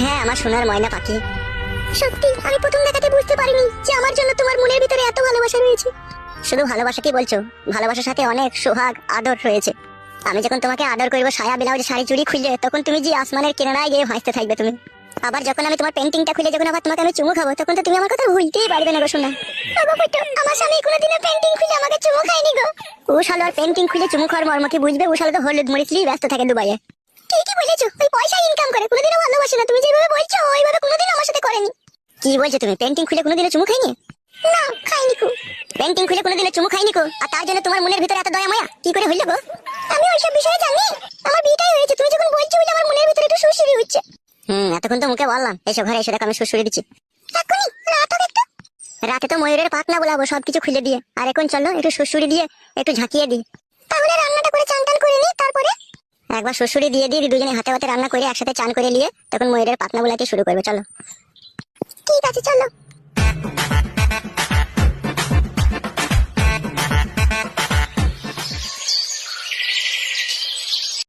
হ্যাঁ আমার সোনার ময়না পাখি। সত্যি, আমি প্রথম দেখাতে বুঝতে পারিনি যে আমার জন্য তোমার মনের ভিতরে এত ভালোবাসা রয়েছে। শুধু ভালোবাসা কি বলছো, ভালোবাসার সাথে অনেক সোহাগ, আদর রয়েছে। আমি যখন তোমাকে আদর করব সায়া ব্লাউজ, শাড়ি, চুড়ি খুললে, তখন তুমি যে আসমানের কেনারায় গিয়ে ভাসতে থাকবে তুমি। আবার যখন আমি তোমার পেন্টিংটা খুলে, যখন আবার তোমাকে আমি চুমু খাব, তখন তো তুমি আমার কথা ভুলতেই পারবে না গো শোনা আমার স্বামী কোনোদিনও পেন্টিং খুলে আমাকে চুমু খায়নি গো। ও শালো আর পেন্টিং খুলে চুমু খাওয়ার মর্ম কি বুঝবে? ও শালো তো হলুদ মরিচ ব্যস্ত থাকে দুবাইয়ে। ঠিকই বলেছ। কি বলছো তুমি? পেন্টিং খুলে কোনোদিনও চুমু খাইনি? না খাইনি কো পেন্টিং খুলে কোনোদিনও চুমু খাইনি কো? আর তার জন্য তোমার মনের ভিতরে এত দয়া মায়া? কি করে হইল গো? আমি ওইসব বিষয়ে জানি। আমার বিয়েটাই হয়েছে। তুমি যখন বলছো বলে আমার মনের ভিতরে একটু সুরসুরি হচ্ছে। হুম এতক্ষণ তো মুখে বললাম। এসো ঘরে এসে দেখো আমি সুরসুরি দিচ্ছি। এখনই রাত হবে একটু। রাতে তো ময়ূরের পাখনা বলাবো সবকিছু খুলে দিয়ে। আর এখন চলো একটু সুরসুরি দিয়ে একটু ঝাঁকিয়ে দিই। তাহলে রান্নাটা করে চান টান করে নি তারপরে? একবার শ্বশুরি দিয়ে দিয়ে দুজনে হাতে হাতে রান্না করে একসাথে চান করে নিয়ে তখন ময়ূরের পাখনা বোলাতে শুরু করবে চলো। ঠিক আছে চলো।